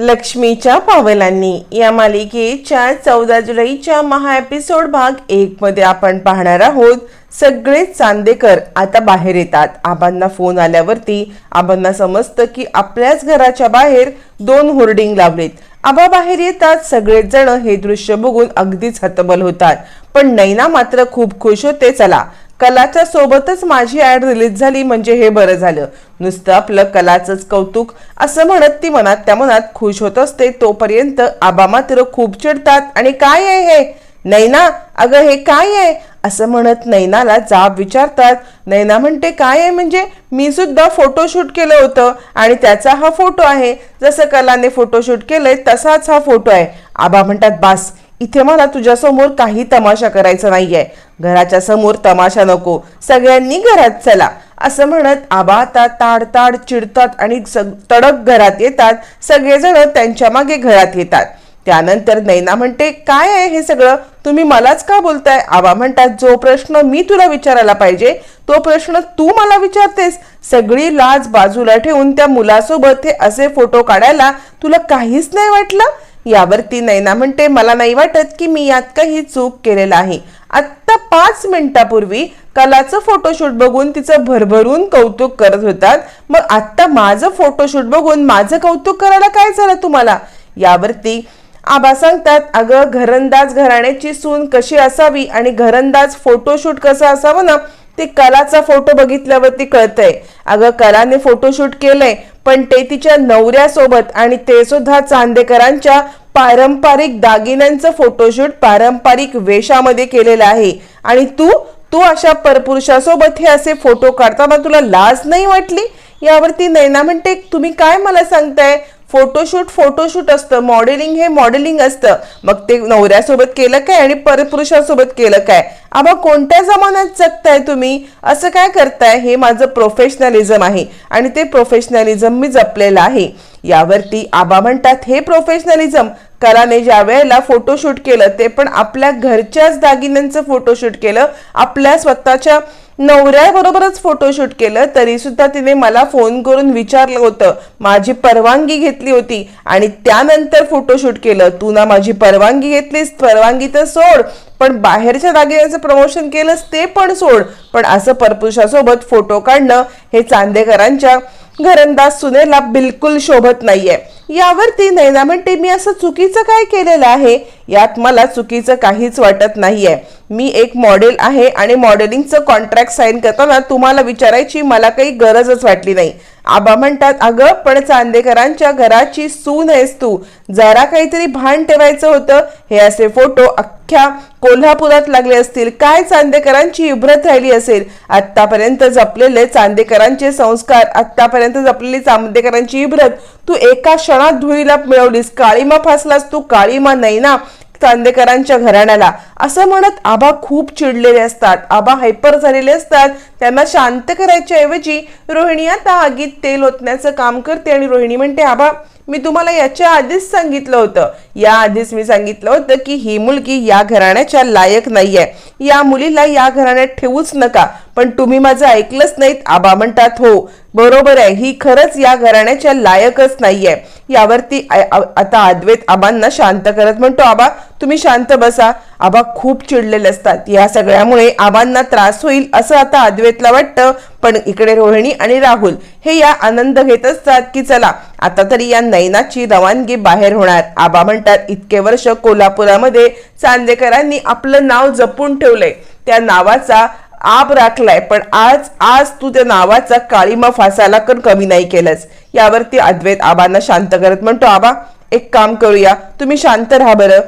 लक्ष्मीच्या पावलांनी या मालिकेच्या चौदा जुलैच्या महा एपिसोड भाग एक मध्ये आपण पाहणार आहोत. सगळे चांदेकर आता बाहेर येतात. आबांना फोन आल्यावरती आबांना समजतं की आपल्याच घराच्या बाहेर दोन होर्डिंग लावलेत. आबा बाहेर येतात. सगळेच जण हे दृश्य बघून अगदीच हतबल होतात. पण नैना मात्र खूप खुश होते. चला कलाच्या सोबतच माझी ॲड रिलीज झाली म्हणजे हे बरं झालं. नुसतं आपलं कलाचंच कौतुक असं म्हणत ती मनात त्या मनात खुश होत असते तोपर्यंत आबा मात्र खूप चिडतात आणि काय आहे हे? नैना अगं हे काय आहे? असं म्हणत नैनाला जाब विचारतात. नैना म्हणते काय आहे म्हणजे? मी सुद्धा फोटोशूट केलं होतं आणि त्याचा हा फोटो आहे. जसं कलाने फोटोशूट केलंय तसाच हा फोटो आहे. आबा म्हणतात बास इथे मला तुझ्यासमोर काही तमाशा करायचा नाहीये. घराच्या समोर तमाशा नको. सगळ्यांनी घरात चला. असं म्हणत आबा आता ताड ताड चिडतात आणि सग- तडक घरात येतात. सगळेजण त्यांच्या मागे घरात येतात. त्यानंतर नैना म्हणते काय आहे हे सगळं? तुम्ही मलाच का बोलताय? आबा म्हणतात जो प्रश्न मी तुला विचारायला पाहिजे तो प्रश्न तू मला विचारतेस? सगळी लाज बाजूला ठेवून त्या मुलासोबत हे असे फोटो काढायला तुला काहीच नाही वाटलं? यावरती नैना म्हणते मला नाही वाटत की मी यात काही चूक केलेला आहे. आत्ता पाच मिनिटापूर्वी कलाचं फोटोशूट बघून तिचं भरभरून कौतुक करत होतात. मग आत्ता माझं फोटोशूट बघून माझं कौतुक करायला काय झालं तुम्हाला? यावरती आबा सांगतात अगं घरंदाज घराण्याची सून कशी असावी आणि घरंदाज फोटोशूट कसं असावं ना ते कलाचा फोटो बघितल्यावरती कळतंय. अगं कलाने फोटोशूट केलंय पण ते तिच्या नवऱ्यासोबत आणि ते सुद्धा चांदेकरांच्या पारंपरिक दागिन्यांचं फोटोशूट पारंपरिक वेशामध्ये केलेलं आहे. आणि तू तू अशा परपुरुषासोबत हे असे फोटो काढताना तुला लाज नाही वाटली? यावरती नैना म्हणते तुम्ही काय मला सांगताय? फोटोशूट फोटोशूट असतं. मॉडेलिंग हे मॉडेलिंग असतं. मग ते नवऱ्यासोबत केलं काय आणि परपुरुषासोबत केलं काय? आबा कोणत्या जमान्यात जगताय तुम्ही? असं काय करताय? हे माझं प्रोफेशनलिझम आहे. आणि ते प्रोफेशनलिझम मी जपलेलं आहे. यावरती आबा म्हणतात हे प्रोफेशनलिझम कलाने ज्या वेळेला फोटोशूट केलं ते पण आपल्या घरच्याच दागिन्यांचं फोटोशूट केलं. आपल्या स्वतःच्या नवऱ्याबरोबरच फोटोशूट केलं तरी सुद्धा तिने मला फोन करून विचारलं होतं. माझी परवानगी घेतली होती आणि त्यानंतर फोटोशूट केलं. तू ना माझी परवानगी घेतलीस परवानगी तर सोड. पण बाहेरच्या दागिन्याचं प्रमोशन केलंस ते पण सोड. पण असं परपुरुषासोबत फोटो काढणं हे चांदेकरांच्या घरंदाज सुनेला बिलकुल शोभत नाहीये. यावरती नैना म्हणते मी असं चुकीचं काय केलेलं आहे? यात मला चुकीचं काहीच वाटत नाहीये. मी एक मॉडेल आहे आणि मॉडेलिंगचं कॉन्ट्रॅक्ट साईन करताना तुम्हाला विचारायची मला काही गरजच वाटली नाही. आबा म्हणतात अगं पण चांदेकरांच्या घराची सून आहेस तू. जरा काहीतरी भान ठेवायचं होतं. हे असे फोटो अख्ख्या कोल्हापुरात लागले असतील. काय चांदेकरांची इब्रत राहिली असेल? आत्तापर्यंत जपलेले चांदेकरांचे संस्कार आत्तापर्यंत जपलेली चांदेकरांची इब्रत. तू एका क्षणात धुळीला मिळवलीस. काळीमा फासलास तू. काळीमा नाही ना. चांदेकरांच्या घराण्याला. असं म्हणत आबा खूप चिडलेले असतात. आबा हायपर झालेले असतात. त्यांना शांत करायच्या ऐवजी रोहिणी आता आगीत तेल ओतण्याचं काम करते आणि रोहिणी म्हणते आबा मी तुम्हाला याच्या आधीच सांगितलं होतं. या आधीच मी सांगितलं होतं की ही मुलगी या घराण्याच्या लायक नाहीये. या मुलीला या घराण्यात ठेवूच नका. पण तुम्ही माझं ऐकलंच नाहीत. आबा म्हणतात हो बरोबर आहे. ही खरंच या घराण्याच्या लायकच नाहीये. यावरती आता अद्वैत आबांना शांत करत म्हणतो आबा तुम्ही शांत बसा. आबा खूप चिडलेले असतात. या सगळ्यामुळे आबांना त्रास होईल असं आता अद्वैतला वाटतं. पण इकडे रोहिणी आणि राहुल हे या आनंद घेत असतात की चला आता तरी या नैनाची रवानगी बाहेर होणार. आबा म्हणतात इतके वर्ष कोल्हापुरामध्ये चांदेकरांनी आपलं नाव जपून ठेवलंय. त्या नावाचा आप राखलाय पण आज आज तू त्या नावाचा काळीमा फासायला पण कमी नाही केलंस. यावरती अद्वैत आबांना शांत करत म्हणतो आबा एक काम करूया. तुम्ही शांत राहा बरं.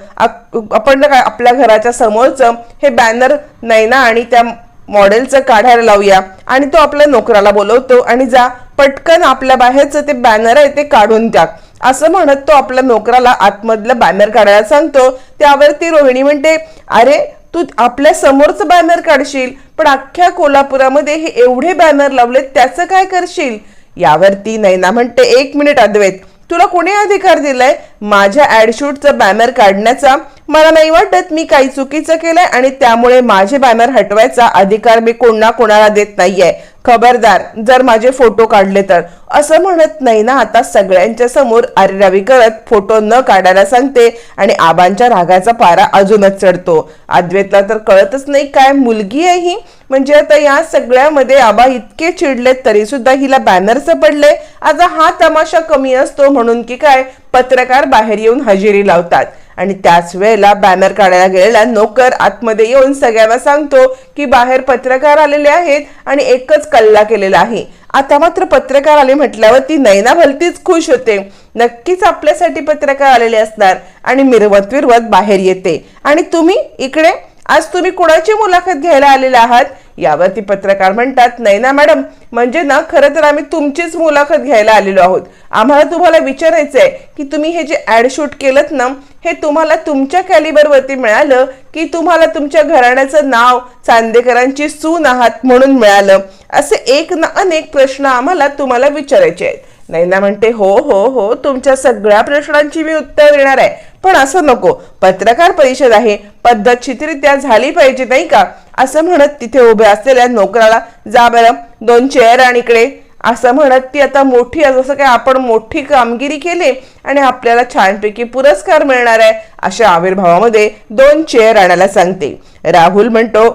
आपण काय आपल्या घराच्या समोरचं हे बॅनर नैना आणि त्या मॉडेलचं काढायला लावूया. आणि तो आपल्या नोकराला बोलवतो आणि जा पटकन आपल्या बाहेरचं ते बॅनर आहे ते काढून टाक. असं म्हणत तो आपल्या नोकराला आतमधलं बॅनर काढायला सांगतो. त्यावरती रोहिणी म्हणते अरे तू आपल्या समोरचं बॅनर काढशील पण अख्ख्या कोल्हापुरामध्ये हे एवढे बॅनर लावलेत त्याचं काय करशील? यावरती नैना म्हणते एक मिनिट अद्वैत. तुला कोणी अधिकार दिलाय? माझ्या ॲडशूटचं बॅनर काढण्याचा. मला नाही वाटत मी काही चुकीचं केलंय आणि त्यामुळे माझे बॅनर हटवायचा अधिकार मी कोणा कोणाला देत नाहीये. खबरदार जर माझे फोटो काढले तर. असं म्हणत नाही ना आता सगळ्यांच्या समोर अरेरावी करत फोटो न काढायला सांगते आणि आबांच्या रागाचा पारा अजूनच चढतो. अद्वैतला तर कळतच नाही काय मुलगी आहे ही. म्हणजे आता या सगळ्यामध्ये आबा इतके चिडलेत तरी सुद्धा हिला बॅनर सापडले आता हा तमाशा कमी असतो म्हणून की काय? पत्रकार बाहेर येऊन हजेरी लावतात. आणि त्याच वेळेला बॅनर काढायला गेलेला नोकर आतमध्ये येऊन सगळ्यांना सांगतो की बाहेर पत्रकार आलेले आहेत आणि एकच कल्ला केलेला आहे. आता मात्र पत्रकार आले म्हटल्यावर ती नैना भलतीच खुश होते. नक्कीच आपल्यासाठी पत्रकार आलेले असणार आणि मिरवत विरवत बाहेर येते. आणि तुम्ही इकडे? आज तुम्ही कुणाची मुलाखत घ्यायला आलेले आहात? यावरती पत्रकार म्हणतात नाही ना मॅडम म्हणजे ना खरं तर आम्ही तुमचीच मुलाखत घ्यायला आलेलो आहोत. आम्हाला तुम्हाला विचारायचं आहे की तुम्ही हे जे ॲड शूट केलं ना हे तुम्हाला तुमच्या कॅलिबरवरती मिळालं की तुम्हाला तुमच्या घराण्याचं नाव चांदेकरांची सून आहात म्हणून मिळालं? असे एक ना अनेक प्रश्न आम्हाला तुम्हाला विचारायचे आहेत. नैना म्हणते हो हो हो तुमच्या सगळ्या प्रश्नांची मी उत्तर देणार आहे. पण असं नको. पत्रकार परिषद आहे. पद्धतशीररित्या झाली पाहिजे नाही का? असं म्हणत तिथे उभे असलेल्या नोकराला जा बरं दोन चेअर आणि इकडे. असं म्हणत ती आता मोठी जसं काय आपण मोठी कामगिरी केली आणि आपल्याला छानपैकी पुरस्कार मिळणार आहे अशा आविर्भावामध्ये दोन चेअर आणायला सांगते. राहुल म्हणतो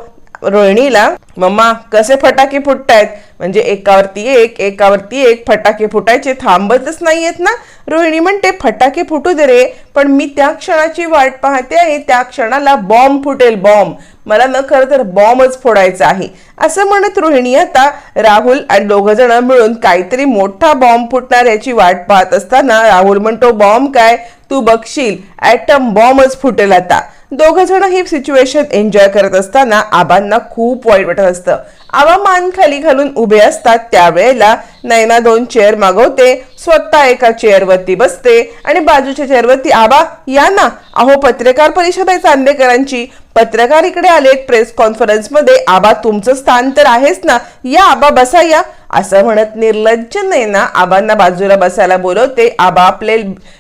रोहिणीला मम्मा कसे फटाके फुटतायत? म्हणजे एकावरती एक एकावरती एक फटाके फुटायचे थांबतच नाहीयेत ना? रोहिणी म्हणते फटाके फुटू दे रे पण मी त्या क्षणाची वाट पाहते आहे त्या क्षणाला बॉम्ब फुटेल बॉम्ब. मला न खरं तर बॉम्बच फोडायचा आहे. असं म्हणत रोहिणी आता राहुल आणि दोघ जण मिळून काहीतरी मोठा बॉम्ब फुटणार याची वाट पाहत असताना राहुल म्हणतो बॉम्ब काय? तू बघशील ॲटम बॉम्बच फुटेल आता. दोघ जण ही सिच्युएशन एन्जॉय करत असताना आबांना खूप वाईट वाटत असतं. आबा मान खाली घालून उभे असतात त्यावेळेला नैना दोन चेअर मागवते स्वतः एका चेअरवरती बसते आणि बाजूच्या चेअरवरती आबा या ना. अहो पत्रकार परिषद आहे चांदेकरांची. पत्रकार इकडे आलेत प्रेस कॉन्फरन्समध्ये. आबा तुमचं स्थान तर आहेच ना. या आबा बसा या. असं म्हणत निर्लज्ज नैना आबांना बाजूला बसायला बोलवते. आबा आपले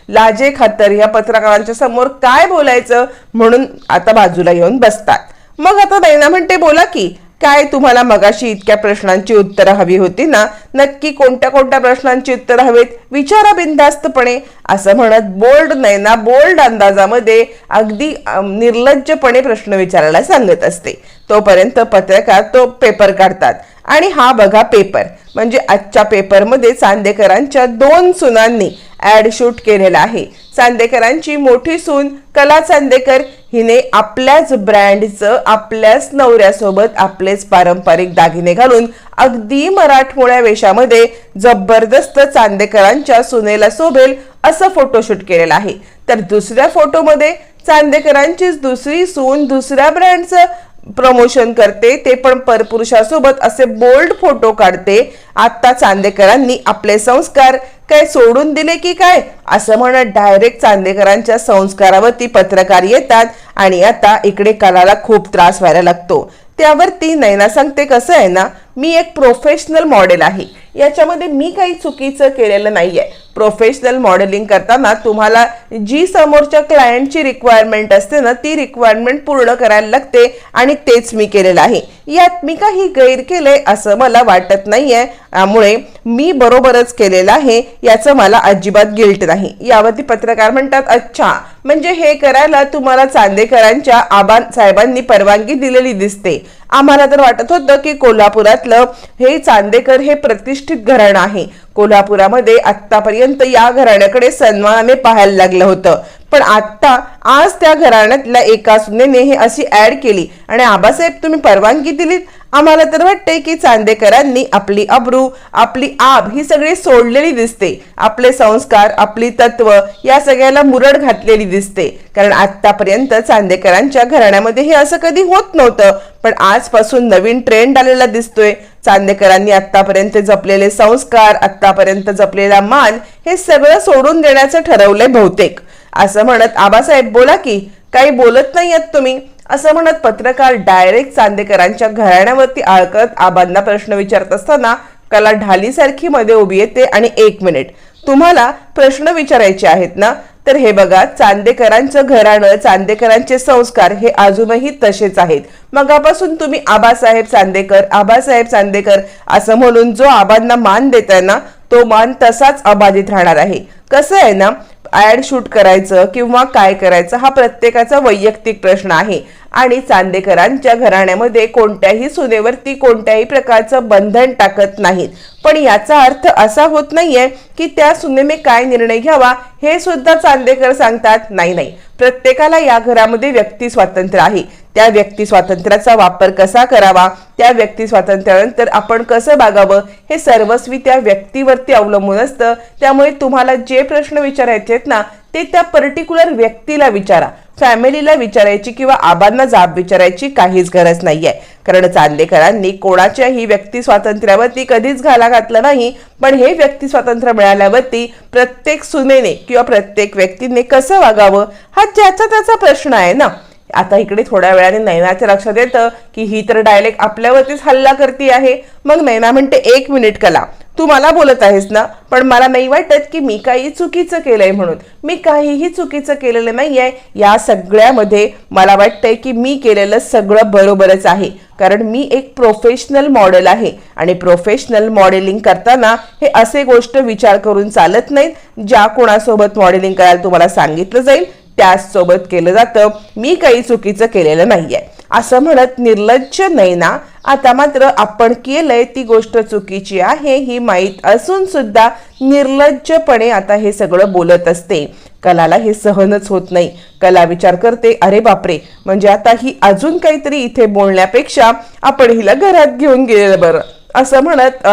लाजे खातर या पत्रकारांच्या समोर काय बोलायचं? म्हणून आता बाजूला येऊन बसतात. मग आता नैना म्हणते बोला की काय तुम्हाला मगाशी इतक्या प्रश्नांची उत्तरं हवी होती ना? नक्की कोणत्या कोणत्या प्रश्नांची उत्तरं हवीत? विचारा बिनधास्तपणे. असं म्हणत बोल्ड नाही ना बोल्ड अंदाजामध्ये अगदी निर्लज्जपणे प्रश्न विचारायला सांगत असते. तोपर्यंत पत्रकार तो पेपर काढतात. आणि हा बघा पेपर. म्हणजे आजच्या पेपरमध्ये चांदेकरांच्या दोन सुनांनी ऍड शूट केलेला आहे. चांदेकरांची मोठी सून कला चांदेकर हिने आपल्याच ब्रँडचं आपल्याच नवऱ्यासोबत आपलेच पारंपरिक दागिने घालून अगदी मराठमोळ्या वेशामध्ये जबरदस्त चांदेकरांच्या सुनेला शोभेल असं फोटोशूट केलेलं आहे. तर दुसऱ्या फोटोमध्ये चांदेकरांचीच दुसरी सून दुसऱ्या ब्रँडचं प्रमोशन करते ते पण परपुरुषासोबत असे बोल्ड फोटो काढते. आत्ता चांदेकरांनी आपले संस्कार काय सोडून दिले की काय? असं म्हणत डायरेक्ट चांदेकरांच्या संस्कारावरती पत्रकार येतात आणि आता इकडे कलाला खूप त्रास व्हायला लागतो. त्यावरती नैना सांगते कसं आहे ना मी एक प्रोफेशनल मॉडेल आहे. याच्यामध्ये मी काही चुकीचं केलेलं नाही आहे प्रोफेशनल मॉडेलिंग करताना तुम्हाला जी समोरच्या क्लायंटची रिक्वायरमेंट असते ना ती रिक्वायरमेंट पूर्ण करायला लागते आणि तेच मी केलेलं आहे. यात मी काही गैर केलंय असं मला वाटत नाही आहे त्यामुळे मी बरोबरच केलेलं आहे याचं मला अजिबात गिल्ट नाही. यावरती पत्रकार म्हणतात अच्छा म्हणजे हे करायला तुम्हाला चांदेकरांच्या आबा साहेबांनी परवानगी दिलेली दिसते. आम्हाला तर वाटत होतं की कोल्हापुरातलं हे चांदेकर हे प्रतिष्ठित घराणं आहे. कोल्हापुरामध्ये आतापर्यंत या घराण्याकडे सन्मानाने पाहायला लागलं होतं. पण आता आज त्या घराण्यातल्या एका सुनेने हे अशी ऍड केली. आणि आबासाहेब तुम्ही परवानगी दिलीत? आम्हाला तर वाटते की चांदेकरांनी आपली अब्रू आपली आब ही सगळी सोडलेली दिसते. आपले संस्कार आपली तत्व या सगळ्याला मुरड घातलेली दिसते. कारण आतापर्यंत चांदेकरांच्या घराण्यामध्ये हे असं कधी होत नव्हतं. पण आजपासून नवीन ट्रेंड आलेला दिसतोय. चांदेकरांनी आतापर्यंत जपलेले संस्कार आतापर्यंत जपलेला मान हे सगळं सोडून देण्याचं ठरवलंय बहुतेक. असं म्हणत आबासाहेब बोला की काही बोलत नाही आहात तुम्ही. असं म्हणत पत्रकार डायरेक्ट चांदेकरांच्या घराण्यावरती आळकत आबांना प्रश्न विचारत असताना कला ढालीसारखी मध्ये उभी येते आणि एक मिनिट. तुम्हाला प्रश्न विचारायचे आहेत ना? तर हे बघा चांदेकरांचं घराणं चांदेकरांचे संस्कार हे अजूनही तसेच आहेत. मगापासून तुम्ही आबासाहेब चांदेकर आबासाहेब चांदेकर असं म्हणून जो आबांना मान देताय ना तो मान तसाच अबाधित राहणार आहे. कसं आहे ना ऍड शूट करायचं किंवा काय करायचं हा प्रत्येकाचा वैयक्तिक प्रश्न आहे. आणि चांदेकरांच्या घराण्यामध्ये कोणत्याही सुनेवरती कोणत्याही प्रकारचं बंधन टाकत नाहीत. पण याचा अर्थ असा होत नाहीये की त्या सुनेने काय निर्णय घ्यावा हे सुद्धा चांदेकर सांगतात नाही नाही. प्रत्येकाला या घरामध्ये व्यक्ती स्वातंत्र्य आहे. त्या व्यक्ती स्वातंत्र्याचा वापर कसा करावा त्या व्यक्ती स्वातंत्र्यानंतर आपण कसं बागावं हे सर्वस्वी त्या व्यक्तीवरती अवलंबून असतं. त्यामुळे तुम्हाला जे प्रश्न विचारायचे आहेत ना ते त्या पर्टिक्युलर व्यक्तीला विचारा. फॅमिलीला विचारायची किंवा आबांना जाब विचारायची काहीच गरज नाहीये. कारण चांदेकरांनी कोणाच्याही व्यक्ती स्वातंत्र्यावरती कधीच घाला घातला नाही. पण हे व्यक्ती स्वातंत्र्य मिळाल्यावरती प्रत्येक सुनेने किंवा प्रत्येक व्यक्तीने कसं वागावं हा ज्याचा त्याचा प्रश्न आहे ना. आता इकडे थोड्या वेळाने नैनाच्या लक्षात येतं की ही तर डायलेक्ट आपल्यावरतीच हल्ला करती आहे. मग नैना म्हणते एक मिनिट कला तू मला बोलत आहेस ना पण मला नाही वाटत की मी काही चुकीचं केलंय म्हणून. मी काहीही चुकीचं केलेलं नाहीये. या सगळ्यामध्ये मला वाटतंय की मी केलेलं सगळं बरोबरच आहे. कारण मी एक प्रोफेशनल मॉडेल आहे आणि प्रोफेशनल मॉडेलिंग करताना हे असे गोष्ट विचार करून चालत नाहीत. ज्या कोणासोबत मॉडेलिंग करायला तुम्हाला सांगितलं जाईल. त्याचसोबत केलं जातं. मी काही चुकीचं केलेलं नाहीये. असं म्हणत निर्लज्ज नैना आता मात्र आपण केलंय ती गोष्ट चुकीची आहे ही माहीत असून सुद्धा निर्लज्जपणे आता हे सगळं बोलत असते. कलाला हे सहनच होत नाही. कला विचार करते अरे बापरे! म्हणजे आता ही अजून काहीतरी इथे बोलण्यापेक्षा आपण हिला घरात घेऊन गेलेलं बरं. असं म्हणत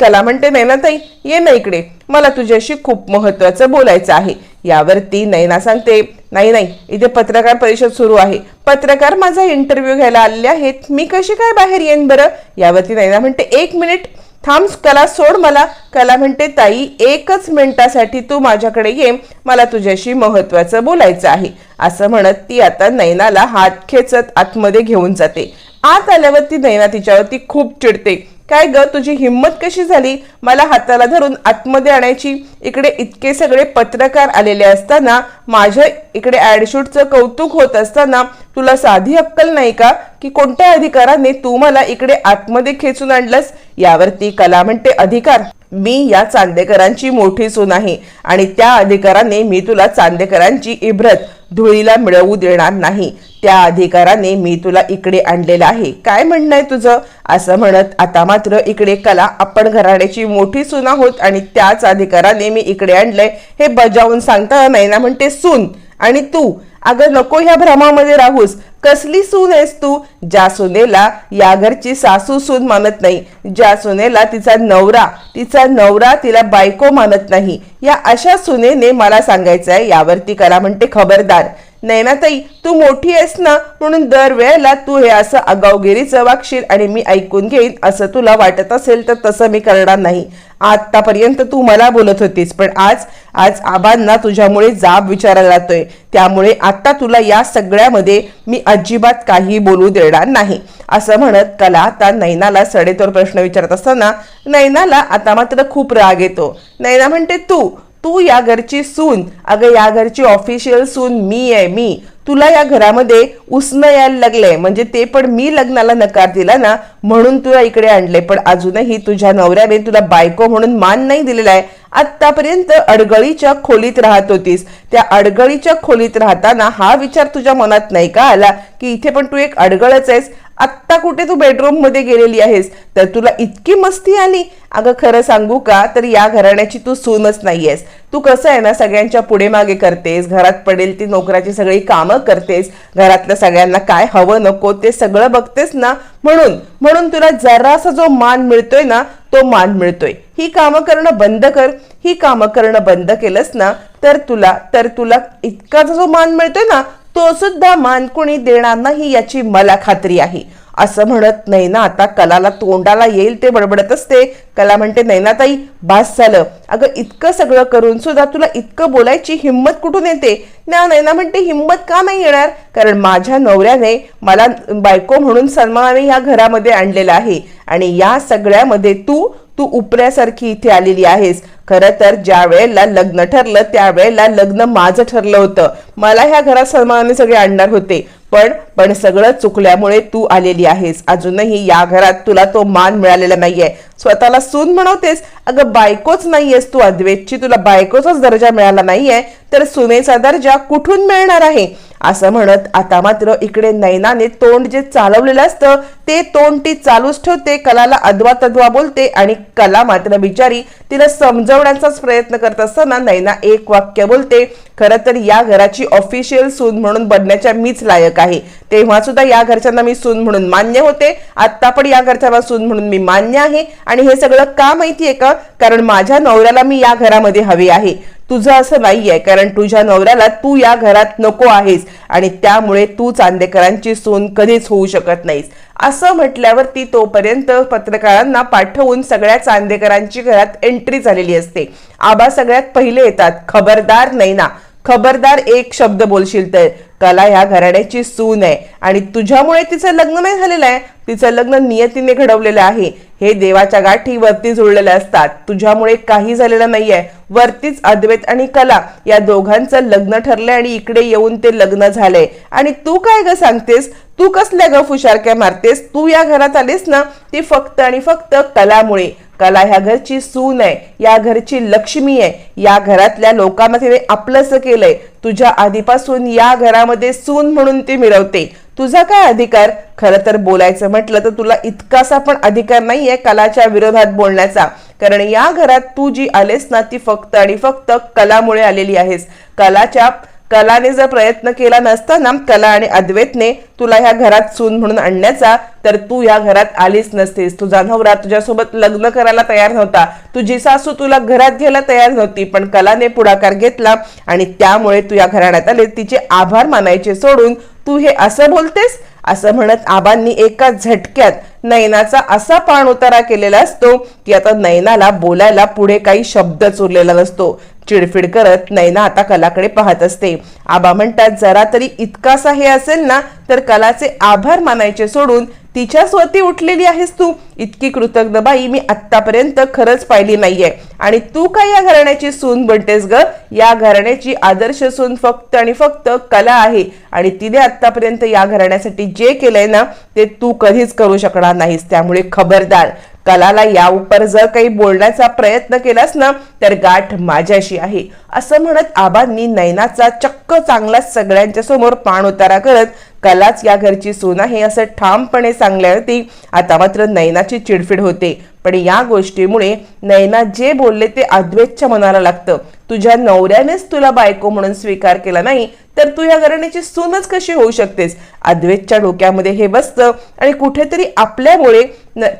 कला म्हणते नैनाताई ये ना इकडे. मला तुझ्याशी खूप महत्वाचं बोलायचं आहे. यावरती नैना सांगते नाही नाही इथे पत्रकार परिषद सुरू आहे. पत्रकार माझा इंटरव्ह्यू घ्यायला आलेले आहेत. मी कशी काय बाहेर येईन बरं? यावरती नैना म्हणते एक मिनिट थांब कला सोड मला. कला म्हणते ताई एकच मिनिटासाठी तू माझ्याकडे ये. मला तुझ्याशी महत्वाचं बोलायचं आहे. असं म्हणत ती आता नैनाला हात खेचत आतमध्ये घेऊन जाते. आत आल्यावरती नैना तिच्यावरती खूप चिडते. काय ग तुझी हिंमत कशी झाली? मला हाताला धरून आतमध्ये आणायची. इकडे इतके सगळे पत्रकार आलेले असताना माझ्या इकडे ॲडशूटचं कौतुक होत असताना तुला साधी अक्कल नाही का? की कोणत्या अधिकाराने तू मला इकडे आतमध्ये खेचून आणलंस? यावरती कला म्हणते अधिकार. मी या चांदेकरांची मोठी सून आहे आणि त्या अधिकाराने मी तुला चांदेकरांची इब्रत. धुळीला मिळवू देणार नाही. त्या अधिकाराने मी तुला इकडे आणलेलं आहे. काय म्हणणं आहे तुझं? असं म्हणत आता मात्र इकडे कला आपण घराण्याची मोठी सून आहोत आणि त्याच अधिकाराने मी इकडे आणलंय. हे बजावून सांगता नाही ना म्हणते सून आणि तू अगं नको ह्या भ्रमामध्ये राहूस. कसली सून आहेस तू? ज्या सुनेला या घरची सासू सून मानत नाही ज्या सुनेला तिचा नवरा तिचा नवरा तिला बायको मानत नाही या अशा सुनेने मला सांगायचं आहे यावरती कला म्हणते खबरदार. नैनाताई तू मोठी आहेस ना म्हणून दरवेळेला तू हे असं आगावगिरीचं वागशील आणि मी ऐकून घेईन असं तुला वाटत असेल तर तसं मी करणार नाही. आतापर्यंत तू मला बोलत होतीस पण आज आज आबांना तुझ्यामुळे जाब विचारायला जातोय त्यामुळे आता तुला या सगळ्यामध्ये मी अजिबात काही बोलू देणार नाही. असं म्हणत कला आता नैनाला सडेतोर प्रश्न विचारत असताना नैनाला आता मात्र खूप राग येतो. नैना म्हणते तू तू या घरची सून. अगं या घरची ऑफिशियल सून मी आहे मी. तुला या घरामध्ये उसणं यायला लागलंय. म्हणजे ते पण मी लग्नाला नकार दिला ना म्हणून तुला इकडे आणले पण अजूनही तुझ्या नवऱ्याने तुला बायको म्हणून मान नाही दिलेला आहे. आतापर्यंत अडगळीच्या खोलीत राहत होतीस. त्या अडगळीच्या खोलीत राहताना हा विचार तुझ्या मनात नाही का आला? की इथे पण तू एक अडगळच आहेस. आत्ता कुठे तू बेडरूममध्ये गेलेली आहेस? तर तुला इतकी मस्ती आली. अगं खरं सांगू का? तर या घराण्याची तू सूनच नाहीयेस. तू कसं आहे ना सगळ्यांच्या पुढे मागे करतेस घरात पडेल ती नोकराची सगळी कामं करतेस घरातल्या सगळ्यांना काय हवं नको ते सगळं बघतेस ना? म्हणून म्हणून तुला जरासा जो मान मिळतोय ना तो मान मिळतोय. ही कामं करणं बंद कर. ही कामं करणं बंद केलंस ना तर तुला तर तुला इतका जो मान मिळतोय ना तो सुद्धा मान कोणी देणार नाही याची मला खात्री आहे. असं म्हणत नैना आता कलाला तोंडाला येईल ते बडबडत असते. कला म्हणते नैनाताई बास झालं. अगं इतकं सगळं करून सुद्धा तुला इतकं बोलायची हिंमत कुठून येते? ना नैना म्हणते हिंमत का नाही येणार? कारण माझ्या नवऱ्याने मला बायको म्हणून सन्मानाने ह्या घरामध्ये आणलेलं आहे. आणि या सगळ्यामध्ये तू तू उपऱ्यासारखी इथे आलेली आहेस. खरं तर ज्या वेळेला लग्न ठरलं त्यावेळेला लग्न माझं ठरलं होतं. मला ह्या घरात सन्मानाने सगळे आणणार होते. पण पण सगळं चुकल्यामुळे तू आलेली आहेस. अजूनही या घरात तुला तो मान मिळालेला नाहीये. स्वतःला सून म्हणवतेस? अगं बायकोच नाहीयेस तू. अद्वेतची तुला बायकोचाच दर्जा मिळाला नाहीये. तर सुनेचा दर्जा कुठून मिळणार आहे? असं म्हणत आता मात्र इकडे नैनाने तोंड जे चालवलेलं असतं ते तोंड ती चालूच ठेवते कलाला अद्वा तद्वा बोलते आणि कला मात्र बिचारी तिला समजवण्याचाच प्रयत्न करत असताना नैना एक वाक्य बोलते खरं तर या घराची ऑफिशियल सून म्हणून बनण्याच्या मीच लायक आहे. तेव्हा सुद्धा या घरच्यांना मी सून म्हणून मान्य होते आत्ता पण या घरच्यांना सून म्हणून मी मान्य आहे आणि हे सगळं का माहितीये का? कारण माझ्या नवऱ्याला मी या घरामध्ये हवे आहे. तुझं असं नाहीये कारण तुझ्या नवऱ्याला तू या घरात नको आहेस आणि त्यामुळे तू चांदेकरांची सून कधीच होऊ शकत नाहीस. असं म्हटल्यावर ती तोपर्यंत पत्रकारांना पाठवून सगळ्या चांदेकरांची घरात एंट्री झालेली असते. आबा सगळ्यात पहिले येतात खबरदार नैना. खबरदार एक शब्द बोलशील तर. कला ह्या घराण्याची सून आहे. आणि तुझ्यामुळे तिचं लग्न नाही झालेलं आहे. तिचं लग्न नियतीने घडवलेलं आहे. हे देवाच्या गाठी वरती जुळलेले असतात. तुझ्यामुळे काही झालेलं नाहीये. वरतीच अद्वैत आणि कला या दोघांचं लग्न ठरलंय आणि इकडे येऊन ते लग्न झालंय. आणि तू काय ग सांगतेस? तू कसल्या ग फुशारक्या मारतेस? तू या घरात आलीस ना ती फक्त आणि फक्त कलामुळे. कला ह्या घरची सून आहे या घरची लक्ष्मी आहे. या घरातल्या लोकांना तिने आपलंसं केलंय. तुझ्या आधीपासून या घरामध्ये सून म्हणून ती मिळवते तुझा काय अधिकार? खरं तर बोलायचं म्हटलं तर तुला इतकासा पण अधिकार नाहीये कलाच्या विरोधात बोलण्याचा. कारण या घरात तू जी आलेस ना ती फक्त आणि फक्त कलामुळे आलेली आहेस. कलाच्या कलाने जर प्रयत्न केला नसता ना कला आणि अद्वैतने तुला ह्या घरात सून म्हणून आणण्याचा तर तू या घरात आलीच नसतीस. तुझा नवरा तुझ्यासोबत लग्न करायला तयार नव्हता. तुझी सासू तुला घरात घ्यायला तयार नव्हती पण कलाने पुढाकार घेतला आणि त्यामुळे तू या घराण्यात आले तिचे आभार मानायचे सोडून तू हे असं बोलतेस? असं म्हणत आबांनी एका झटक्यात नैनाचा असा पाण उतारा केलेला असतो की आता नैनाला बोलायला पुढे काही शब्दच उरलेला नसतो. चिडफिड करत नैना आता कलाकडे पाहत असते. आबा म्हणतात जरा तरी इतकासा हे असेल ना तर कलाचे आभार मानायचे सोडून तिच्या स्वती उठलेली आहेस तू? इतकी कृतज्ञ बाई मी आतापर्यंत खरंच पाहिली नाहीये. आणि तू काय या घराण्याची सून बनतेस ग? या घराण्याची आदर्श सून फक्त आणि फक्त कला आहे. आणि तिने आतापर्यंत या घराण्यासाठी जे केलंय ना ते तू कधीच करू शकणार नाहीस. त्यामुळे खबरदार कलाला या उपर जर काही बोलण्याचा प्रयत्न केलास ना तर गाठ माझ्याशी आहे. असं म्हणत आबांनी नैनाचा चक्क चांगला सगळ्यांच्या समोर पाण उतारा करत कलाच या घरची सून आहे असं ठामपणे सांगल्यावरती आता मात्र नैनाची चिडफिड होते. पण या गोष्टीमुळे नैना जे बोलले ते अद्वैतच्या मनाला लागतं. तुझ्या नवऱ्यानेच तुला बायको म्हणून स्वीकार केला नाही तर तू या घराण्याची सूनच कशी होऊ शकतेस? अद्वैतच्या डोक्यामध्ये हे बसतं आणि कुठेतरी आपल्यामुळे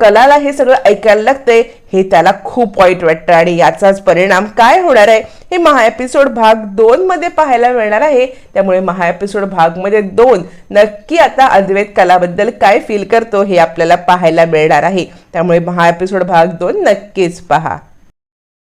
कलाला हे सगळं ऐकायला लागतंय हे त्याला खूप वाईट वाटतं. आणि याचाच परिणाम काय होणार आहे? हे महा एपिसोड भाग दोन मध्ये पाहायला मिळणार आहे. त्यामुळे महा एपिसोड भागमध्ये दोन नक्की आता अद्वैत कलाबद्दल काय फील करतो हे आपल्याला पाहायला मिळणार आहे. त्यामुळे महा एपिसोड भाग दोन नक्कीच पहा.